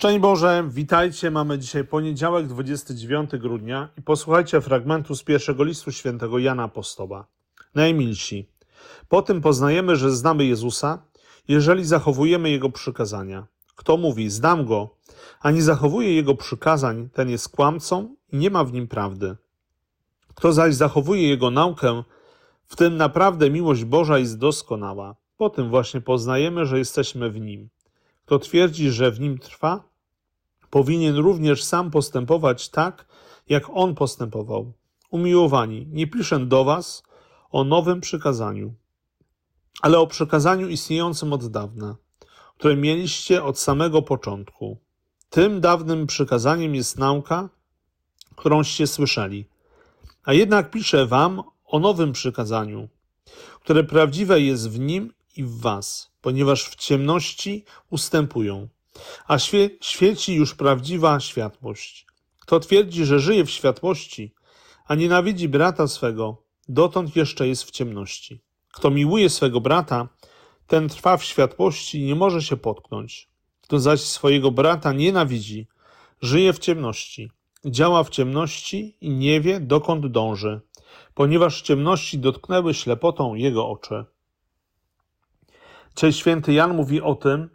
Szczęść Boże, witajcie. Mamy dzisiaj poniedziałek, 29 grudnia i posłuchajcie fragmentu z pierwszego listu świętego Jana Apostoła. Najmilsi. Po tym poznajemy, że znamy Jezusa, jeżeli zachowujemy Jego przykazania. Kto mówi, znam Go, a nie zachowuje Jego przykazań, ten jest kłamcą i nie ma w nim prawdy. Kto zaś zachowuje Jego naukę, w tym naprawdę miłość Boża jest doskonała. Po tym właśnie poznajemy, że jesteśmy w Nim. Kto twierdzi, że w nim trwa, powinien również sam postępować tak, jak on postępował. Umiłowani, nie piszę do was o nowym przykazaniu, ale o przykazaniu istniejącym od dawna, które mieliście od samego początku. Tym dawnym przykazaniem jest nauka, którąście słyszeli. A jednak piszę wam o nowym przykazaniu, które prawdziwe jest w nim i w was, ponieważ w ciemności ustępują, a świe- świeci już prawdziwa światłość. Kto twierdzi, że żyje w światłości, a nienawidzi brata swego, dotąd jeszcze jest w ciemności. Kto miłuje swego brata, ten trwa w światłości i nie może się potknąć. Kto zaś swojego brata nienawidzi, żyje w ciemności, działa w ciemności i nie wie, dokąd dąży, ponieważ ciemności dotknęły ślepotą jego oczy. Dzisiaj święty Jan mówi o tym,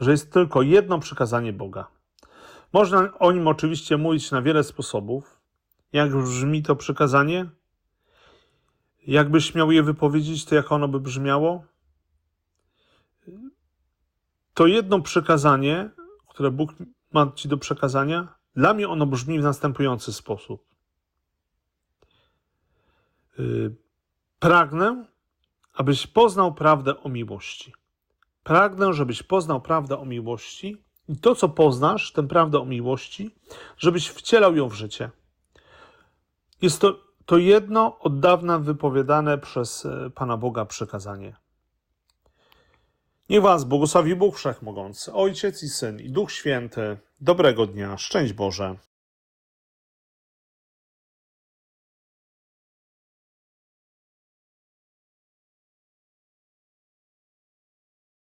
że jest tylko jedno przykazanie Boga. Można o nim oczywiście mówić na wiele sposobów. Jak brzmi to przykazanie? Jakbyś miał je wypowiedzieć, to jak ono by brzmiało? To jedno przykazanie, które Bóg ma ci do przekazania, dla mnie ono brzmi w następujący sposób. Yy, Pragnę, abyś poznał prawdę o miłości. Pragnę, żebyś poznał prawdę o miłości i to, co poznasz, tę prawdę o miłości, żebyś wcielał ją w życie. Jest to, to jedno od dawna wypowiadane przez e, Pana Boga przekazanie. Niech Was błogosławi Bóg Wszechmogący, Ojciec i Syn i Duch Święty. Dobrego dnia, szczęść Boże.